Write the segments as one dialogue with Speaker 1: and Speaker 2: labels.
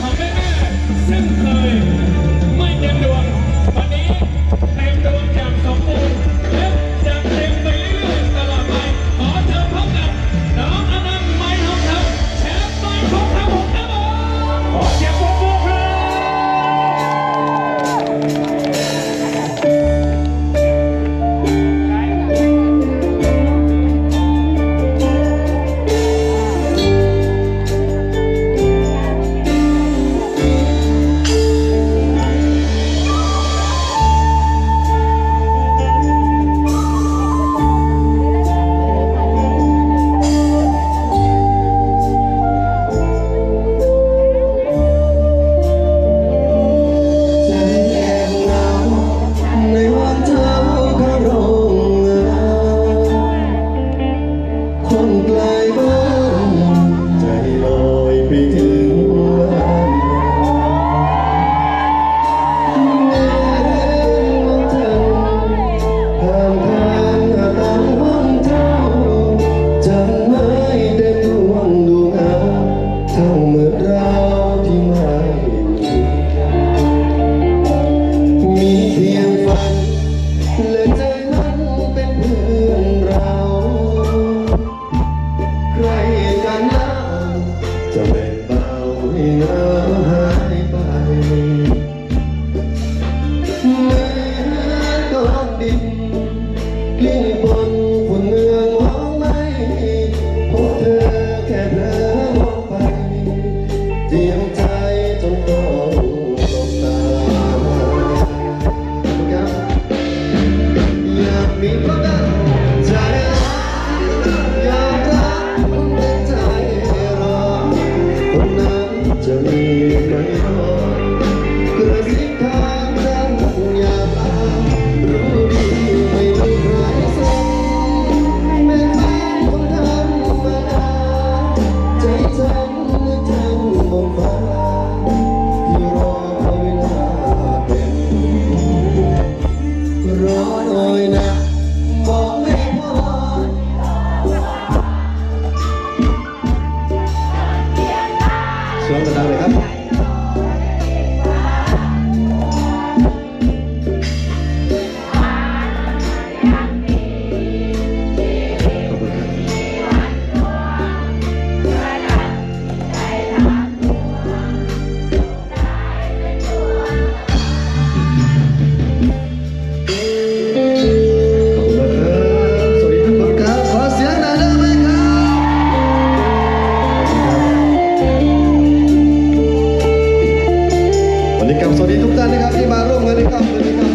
Speaker 1: 好妹妹，辛苦。 วันนี้กับส
Speaker 2: วัสดีทุกท่านนะครับที่มาร่วมงานในค่ำคืนนี้ครับ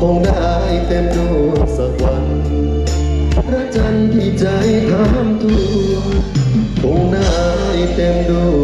Speaker 2: คงได้เต็มดวงสักวันพระจันทร์ที่ใจทมตัวคงได้เต็มดวง